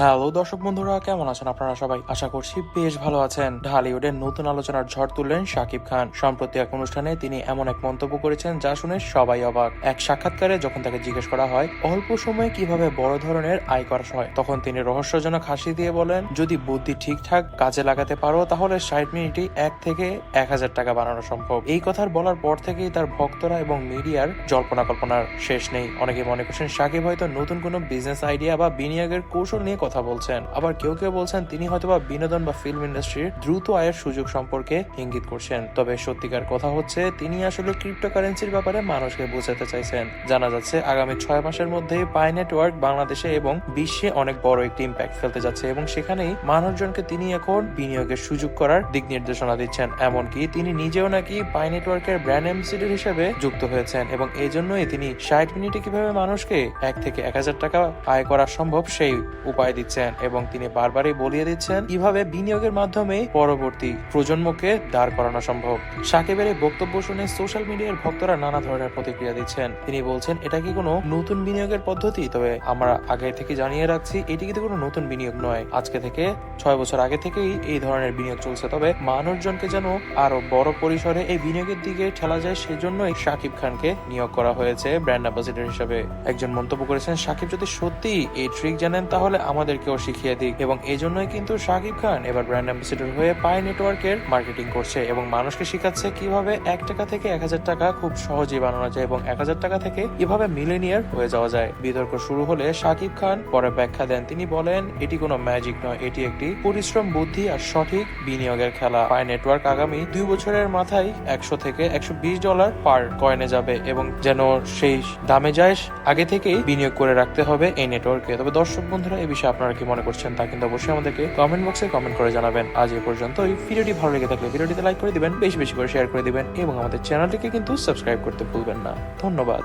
Hello দর্শক বন্ধুরা, কেমন আছেন আপনারা সবাই? আশা করছি বেশ ভালো আছেন। ঢালিউডের নতুন আলোচনার ঝড় তুললেন শাকিব খান। সম্প্রতি এক অনুষ্ঠানে তিনি এমন এক মন্তব্য করেছেন যা শুনে সবাই অবাক। এক সাক্ষাৎকারে যখন তাকে জিজ্ঞেস করা হয়, অল্প সময়ে কীভাবে বড় ধরনের আয় করা হয়, তখন তিনি রহস্যজনক হাসি দিয়ে বলেন, যদি বুদ্ধি ঠিকঠাক কাজে লাগাতে পারো, তাহলে ষাট মিনিটে এক থেকে এক হাজার টাকা বানানো সম্ভব। এই কথার বলার পর থেকেই তার ভক্তরা এবং মিডিয়ার জল্পনা কল্পনার শেষ নেই। অনেকে মনে করছেন সাকিব হয়তো নতুন কোনো বিজনেস আইডিয়া বা বিনিয়োগের কৌশল নিয়ে কথা বলছেন। আবার কেউ কেউ বলছেন তিনি হয়তোবা বিনোদন বা ফিল্ম ইন্ডাস্ট্রির দ্রুত আয়ের সুযোগ সম্পর্কে ইঙ্গিত করছেন। তবে সত্যিকার কথা হচ্ছে, তিনি আসলে ক্রিপ্টোকারেন্সির ব্যাপারে মানুষকে বোঝাতে চাইছেন। জানা যাচ্ছে, আগামী ছয় মাসের মধ্যে পাই নেটওয়ার্ক বাংলাদেশে এবং বিশ্বে অনেক বড় একটি ইম্প্যাক্ট ফেলতে যাচ্ছে এবং সেখানেই মানুষজনকে তিনি এখন বিনিয়োগের সুযোগ করার দিক নির্দেশনা দিচ্ছেন। এমনকি তিনি নিজেও নাকি পাই নেটওয়ার্কের ব্র্যান্ড এমসিডির হিসেবে যুক্ত হয়েছেন এবং এই জন্যই তিনি ষাট মিনিটে কীভাবে মানুষকে এক থেকে এক হাজার টাকা আয় করা সম্ভব সেই উপায় দিচ্ছেন এবং তিনি বারবারই বলিয়ে দিচ্ছেন কীভাবে বিনিয়োগের মাধ্যমে পরবর্তী প্রজন্মকে দাঁড় করানো সম্ভব। সাকিবের এই বক্তব্য শুনে সোশ্যাল মিডিয়ার ভক্তরা নানা ধরনের প্রতিক্রিয়া দিচ্ছেন। তিনি বলছেন, এটা কি কোনো নতুন বিনিয়োগের পদ্ধতি? তবে আমরা আগে থেকে জানিয়ে রাখছি, এটি কিন্তু কোনো নতুন বিনিয়োগ নয়। আজকে থেকে ছয় বছর আগে থেকেই এই ধরনের বিনিয়োগ চলছে। তবে মানুষজনকে যেন আরও বড় পরিসরে এই বিনিয়োগের দিকে ঠেলা যায়, সেজন্যই শাকিব খানকে নিয়োগ করা হয়েছে ব্র্যান্ড অ্যাম্বাসিডর হিসেবে। একজন মন্তব্য করেছেন, সাকিব, যদি সত্যি এই ট্রিক জানেন, তাহলে আমাদেরকেও শিখিয়ে দিক। এবং এই জন্যই কিন্তু শাকিব খান এবার ব্র্যান্ড অ্যাম্বাসিডর হয়ে পাই নেটওয়ার্কের মার্কেটিং করছে এবং মানুষকে শিখাচ্ছে কীভাবে এক টাকা থেকে এক হাজার টাকা খুব সহজেই বানানো যায় এবং এক হাজার টাকা থেকে কীভাবে মিলেনিয়ার হয়ে যাওয়া যায়। বিতর্ক শুরু হলে শাকিব খান পরে ব্যাখ্যা দেন। তিনি বলেন, এটি কোনো ম্যাজিক নয়, এটি একটি পরিশ্রম, বুদ্ধি আর সঠিক বিনিয়োগের খেলা। পাই নেটওয়ার্ক আগামী দুই বছরের মাথায় একশো থেকে একশো বিশ ডলার পার কয়েনে যাবে এবং যেন সেই দামে যায়, আগে থেকেই বিনিয়োগ করে রাখতে হবে এই নেটওয়ার্কে তবে দর্শক বন্ধুরা এই বিষয়ে আপনারা কি মনে করছেন তা কিন্তু অবশ্যই আমাদেরকে কমেন্ট বক্সে কমেন্ট করে জানাবেন। আজ এ পর্যন্ত এই ভিডিওটি ভালো লেগে থাকলে ভিডিওটিতে লাইক করে দিবেন, বেশি বেশি করে শেয়ার করে দিবেন এবং আমাদের চ্যানেলটিকে কিন্তু সাবস্ক্রাইব করতে ভুলবেন না। ধন্যবাদ।